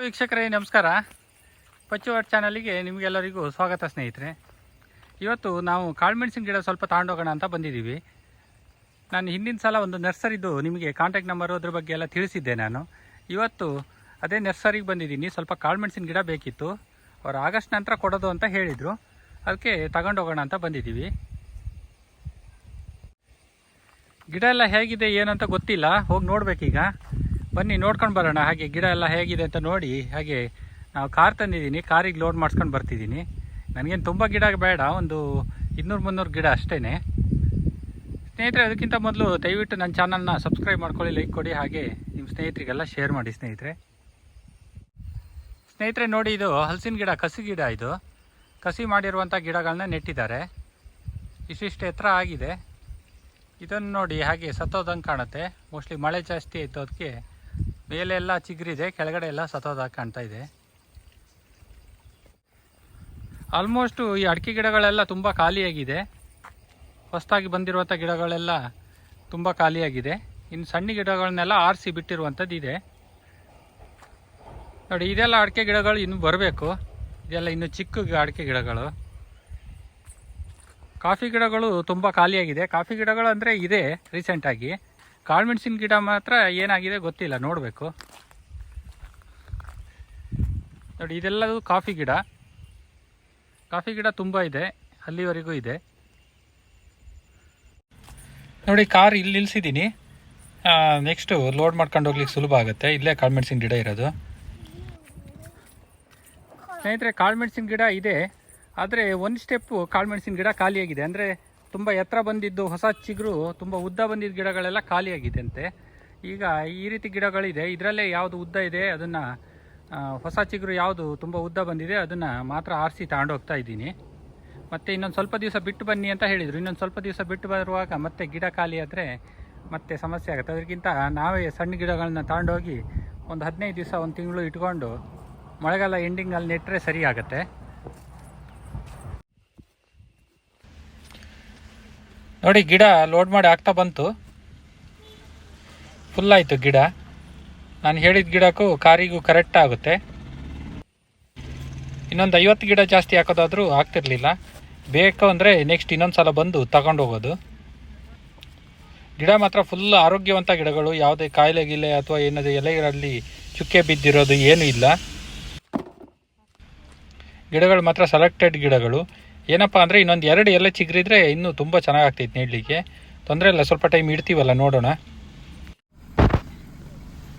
ವೀಕ್ಷಕರೇ, ನಮಸ್ಕಾರ. ಪಚ್ಚುವಾಟ್ ಚಾನಲಿಗೆ ನಿಮಗೆಲ್ಲರಿಗೂ ಸ್ವಾಗತ ಸ್ನೇಹಿತರೆ. ಇವತ್ತು ನಾವು ಕಾಳುಮೆಣಸಿನ ಗಿಡ ಸ್ವಲ್ಪ ತಗೊಂಡೋಗೋಣ ಅಂತ ಬಂದಿದ್ದೀವಿ. ನಾನು ಹಿಂದಿನ ಸಲ ಒಂದು ನರ್ಸರಿದು ನಿಮಗೆ ಕಾಂಟ್ಯಾಕ್ಟ್ ನಂಬರು ಅದ್ರ ಬಗ್ಗೆ ಎಲ್ಲ ತಿಳಿಸಿದ್ದೆ ನಾನು. ಇವತ್ತು ಅದೇ ನರ್ಸರಿಗೆ ಬಂದಿದ್ದೀನಿ. ಸ್ವಲ್ಪ ಕಾಳುಮೆಣಸಿನ ಗಿಡ ಬೇಕಿತ್ತು. ಅವ್ರು ಆಗಸ್ಟ್ ನಂತರ ಕೊಡೋದು ಅಂತ ಹೇಳಿದರು. ಅದಕ್ಕೆ ತಗೊಂಡೋಗೋಣ ಅಂತ ಬಂದಿದ್ದೀವಿ. ಗಿಡ ಎಲ್ಲ ಹೇಗಿದೆ ಏನಂತ ಗೊತ್ತಿಲ್ಲ. ಹೋಗಿ ನೋಡ್ಬೇಕೀಗ. ಬನ್ನಿ ನೋಡ್ಕೊಂಡು ಬರೋಣ. ಹಾಗೆ ಗಿಡ ಎಲ್ಲ ಹೇಗಿದೆ ಅಂತ ನೋಡಿ. ಹಾಗೆ ನಾವು ಕಾರ್ ತಂದಿದ್ದೀನಿ. ಕಾರಿಗೆ ಲೋಡ್ ಮಾಡಿಸ್ಕೊಂಡು ಬರ್ತಿದ್ದೀನಿ. ನನಗೇನು ತುಂಬ ಗಿಡ ಬೇಡ. ಒಂದು ಇನ್ನೂರು ಮುನ್ನೂರು ಗಿಡ ಅಷ್ಟೇ ಸ್ನೇಹಿತರೆ, ಅದಕ್ಕಿಂತ ಮೊದಲು ದಯವಿಟ್ಟು ನನ್ನ ಚಾನಲ್ನ ಸಬ್ಸ್ಕ್ರೈಬ್ ಮಾಡ್ಕೊಳ್ಳಿ, ಲೈಕ್ ಕೊಡಿ. ಹಾಗೆ ನಿಮ್ಮ ಸ್ನೇಹಿತರಿಗೆಲ್ಲ ಶೇರ್ ಮಾಡಿ ಸ್ನೇಹಿತರೆ. ಸ್ನೇಹಿತರೆ, ನೋಡಿ ಇದು ಹಲಸಿನ ಗಿಡ, ಕಸಿ ಗಿಡ ಇದು. ಕಸಿ ಮಾಡಿರುವಂಥ ಗಿಡಗಳನ್ನ ನೆಟ್ಟಿದ್ದಾರೆ. ಇಷ್ಟಿಷ್ಟು ಎತ್ತರ ಆಗಿದೆ. ಇದನ್ನು ನೋಡಿ ಹಾಗೆ ಸತ್ತೋದಂಗೆ ಕಾಣುತ್ತೆ. ಮೋಸ್ಟ್ಲಿ ಮಳೆ ಜಾಸ್ತಿ ಆಯಿತು, ಅದಕ್ಕೆ ಮೇಲೆ ಎಲ್ಲ ಚಿಗುರಿದೆ, ಕೆಳಗಡೆ ಎಲ್ಲ ಸತ್ತೋದಾಗ ಕಾಣ್ತಾ ಇದೆ. ಆಲ್ಮೋಸ್ಟು ಈ ಅಡಿಕೆ ಗಿಡಗಳೆಲ್ಲ ತುಂಬ ಖಾಲಿಯಾಗಿದೆ. ಹೊಸದಾಗಿ ಬಂದಿರುವಂಥ ಗಿಡಗಳೆಲ್ಲ ತುಂಬ ಖಾಲಿಯಾಗಿದೆ. ಇನ್ನು ಸಣ್ಣ ಗಿಡಗಳನ್ನೆಲ್ಲ ಆರಿಸಿ ಬಿಟ್ಟಿರುವಂಥದ್ದು ಇದೆ. ನೋಡಿ, ಇದೆಲ್ಲ ಅಡಿಕೆ ಗಿಡಗಳು ಇನ್ನು ಬರಬೇಕು. ಇದೆಲ್ಲ ಇನ್ನು ಚಿಕ್ಕ ಅಡಿಕೆ ಗಿಡಗಳು. ಕಾಫಿ ಗಿಡಗಳು ತುಂಬ ಖಾಲಿಯಾಗಿದೆ. ಕಾಫಿ ಗಿಡಗಳು ಅಂದರೆ ಇದೆ ರೀಸೆಂಟಾಗಿ ಕಾಳುಮೆಣಸಿನ ಗಿಡ ಮಾತ್ರ ಏನಾಗಿದೆ ಗೊತ್ತಿಲ್ಲ, ನೋಡಬೇಕು. ನೋಡಿ, ಇದೆಲ್ಲದು ಕಾಫಿ ಗಿಡ. ಕಾಫಿ ಗಿಡ ತುಂಬ ಇದೆ, ಅಲ್ಲಿವರೆಗೂ ಇದೆ. ನೋಡಿ, ಕಾರ್ ಇಲ್ಲಿ ನಿಲ್ಸಿದ್ದೀನಿ. ನೆಕ್ಸ್ಟು ಲೋಡ್ ಮಾಡ್ಕೊಂಡು ಹೋಗ್ಲಿಕ್ಕೆ ಸುಲಭ ಆಗುತ್ತೆ. ಇಲ್ಲೇ ಕಾಳುಮೆಣಸಿನ ಗಿಡ ಇರೋದು. ಸ್ನೇಹಿತರೆ ಕಾಳುಮೆಣಸಿನ ಗಿಡ ಇದೆ, ಆದರೆ ಒಂದು ಸ್ಟೆಪ್ಪು ಕಾಳುಮೆಣಸಿನ ಗಿಡ ಖಾಲಿಯಾಗಿದೆ. ಅಂದರೆ ತುಂಬ ಎತ್ತರ ಬಂದಿದ್ದು ಹೊಸ ಚಿಗುರು, ತುಂಬ ಉದ್ದ ಬಂದಿದ್ದ ಗಿಡಗಳೆಲ್ಲ ಖಾಲಿಯಾಗಿದೆ ಅಂತೆ ಈಗ ಈ ರೀತಿ ಗಿಡಗಳಿದೆ. ಇದರಲ್ಲೇ ಯಾವುದು ಉದ್ದ ಇದೆ, ಅದನ್ನು ಹೊಸ ಚಿಗುರು ಯಾವುದು ತುಂಬ ಉದ್ದ ಬಂದಿದೆ, ಅದನ್ನು ಮಾತ್ರ ಆರಿಸಿ ತಗೊಂಡೋಗ್ತಾ ಇದ್ದೀನಿ. ಮತ್ತು ಇನ್ನೊಂದು ಸ್ವಲ್ಪ ದಿವಸ ಬಿಟ್ಟು ಬನ್ನಿ ಅಂತ ಹೇಳಿದರು. ಇನ್ನೊಂದು ಸ್ವಲ್ಪ ದಿವಸ ಬಿಟ್ಟು ಬರುವಾಗ ಮತ್ತೆ ಗಿಡ ಖಾಲಿ ಆದರೆ ಮತ್ತೆ ಸಮಸ್ಯೆ ಆಗುತ್ತೆ. ಅದಕ್ಕಿಂತ ನಾವೇ ಸಣ್ಣ ಗಿಡಗಳನ್ನ ತಗೊಂಡೋಗಿ ಒಂದು ಹದಿನೈದು ದಿವಸ, ಒಂದು ತಿಂಗಳು ಇಟ್ಕೊಂಡು ಮಳೆಗಾಲ ಎಂಡಿಂಗಲ್ಲಿ ನೆಟ್ಟರೆ ಸರಿ ನೋಡಿ, ಗಿಡ ಲೋಡ್ ಮಾಡಿ ಆಗ್ತಾ ಬಂತು. ಫುಲ್ ಆಯಿತು ಗಿಡ. ನಾನು ಹೇಳಿದ ಗಿಡಕ್ಕೂ ಕಾರಿಗೂ ಕರೆಕ್ಟ್ ಆಗುತ್ತೆ. ಇನ್ನೊಂದು ಐವತ್ತು ಗಿಡ ಜಾಸ್ತಿ ಹಾಕೋದಾದರೂ ಆಗ್ತಿರ್ಲಿಲ್ಲ. ಬೇಕು ಅಂದರೆ ನೆಕ್ಸ್ಟ್ ಇನ್ನೊಂದು ಸಲ ಬಂದು ತಗೊಂಡು ಹೋಗೋದು. ಗಿಡ ಮಾತ್ರ ಫುಲ್ ಆರೋಗ್ಯವಂತ ಗಿಡಗಳು. ಯಾವುದೇ ಕಾಯಿಲೆ ಗಿಲೆ ಅಥವಾ ಏನಾದರೂ ಎಲೆಗಳಲ್ಲಿ ಚುಕ್ಕೆ ಬಿದ್ದಿರೋದು ಏನೂ ಇಲ್ಲ. ಗಿಡಗಳು ಮಾತ್ರ ಸೆಲೆಕ್ಟೆಡ್ ಗಿಡಗಳು. ಏನಪ್ಪ ಅಂದರೆ ಇನ್ನೊಂದು ಎರಡು ಎಲ್ಲ ಚಿಗುರಿದ್ರೆ ಇನ್ನೂ ತುಂಬ ಚೆನ್ನಾಗಾಗ್ತೈತೆ ನೆಡಲಿಕ್ಕೆ. ತೊಂದರೆ ಇಲ್ಲ, ಸ್ವಲ್ಪ ಟೈಮ್ ಇಡ್ತೀವಲ್ಲ, ನೋಡೋಣ.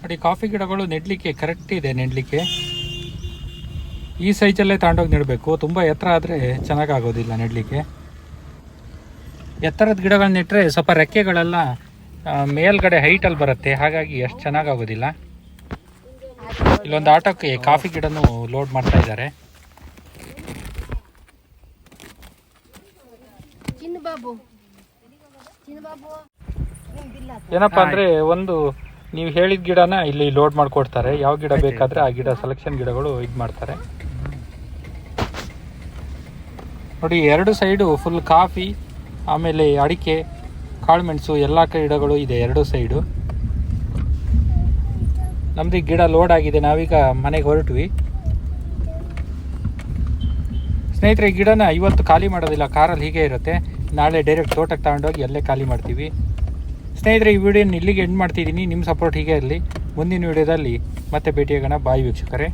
ನೋಡಿ, ಕಾಫಿ ಗಿಡಗಳು ನೆಡಲಿಕ್ಕೆ ಕರೆಕ್ಟ್ ಇದೆ ನೆಡಲಿಕ್ಕೆ. ಈ ಸೈಜಲ್ಲೇ ತಗೊಂಡೋಗಿ ನೆಡಬೇಕು. ತುಂಬ ಎತ್ತರ ಆದರೆ ಚೆನ್ನಾಗಾಗೋದಿಲ್ಲ ನೆಡಲಿಕ್ಕೆ. ಎತ್ತರದ ಗಿಡಗಳನ್ನ ನೆಟ್ಟರೆ ಸ್ವಲ್ಪ ರೆಕ್ಕೆಗಳೆಲ್ಲ ಮೇಲ್ಗಡೆ ಹೈಟಲ್ಲಿ ಬರುತ್ತೆ. ಹಾಗಾಗಿ ಅಷ್ಟು ಚೆನ್ನಾಗಾಗೋದಿಲ್ಲ. ಇಲ್ಲೊಂದು ಆಟೋಕ್ಕೆ ಕಾಫಿ ಗಿಡನೂ ಲೋಡ್ ಮಾಡ್ತಾ ಇದ್ದಾರೆ. ಏನಪ್ಪಾ ಅಂದ್ರೆ ಒಂದು ನೀವು ಹೇಳಿದ ಗಿಡನ ಇಲ್ಲಿ ಲೋಡ್ ಮಾಡ್ಕೊಡ್ತಾರೆ. ಯಾವ ಗಿಡ ಬೇಕಾದ್ರೆ ಆ ಗಿಡ ಸೆಲೆಕ್ಷನ್ ಗಿಡಗಳು ಇದು ಮಾಡ್ತಾರೆ. ನೋಡಿ ಎರಡು ಸೈಡು ಫುಲ್ ಕಾಫಿ ಆಮೇಲೆ ಅಡಿಕೆ ಕಾಳುಮೆಣಸು ಎಲ್ಲ ಗಿಡಗಳು ಇದೆ ಎರಡು ಸೈಡು ನಮ್ದು ಈ ಗಿಡ ಲೋಡ್ ಆಗಿದೆ ನಾವೀಗ ಮನೆಗೆ ಹೊರಟ್ವಿ. ಸ್ನೇಹಿತರೆ ಈ ಗಿಡನ ಇವತ್ತು ಖಾಲಿ ಮಾಡೋದಿಲ್ಲ ಕಾರಲ್ಲಿ ಹೀಗೆ ಇರುತ್ತೆ. ನಾಳೆ ಡೈರೆಕ್ಟ್ ತೋಟಕ್ಕೆ ತಗೊಂಡೋಗಿ ಅಲ್ಲೇ ಖಾಲಿ ಮಾಡ್ತೀವಿ. ಸ್ನೇಹಿತರೆ, ಈ ವಿಡಿಯೋನ ಇಲ್ಲಿಗೆ ಎಂಡ್ ಮಾಡ್ತಿದ್ದೀನಿ. ನಿಮ್ಮ ಸಪೋರ್ಟ್ ಹೀಗೆ ಇರಲಿ. ಮುಂದಿನ ವಿಡಿಯೋದಲ್ಲಿ ಮತ್ತೆ ಭೇಟಿಯಾಗೋಣ. ಬಾಯಿ ವೀಕ್ಷಕರೇ.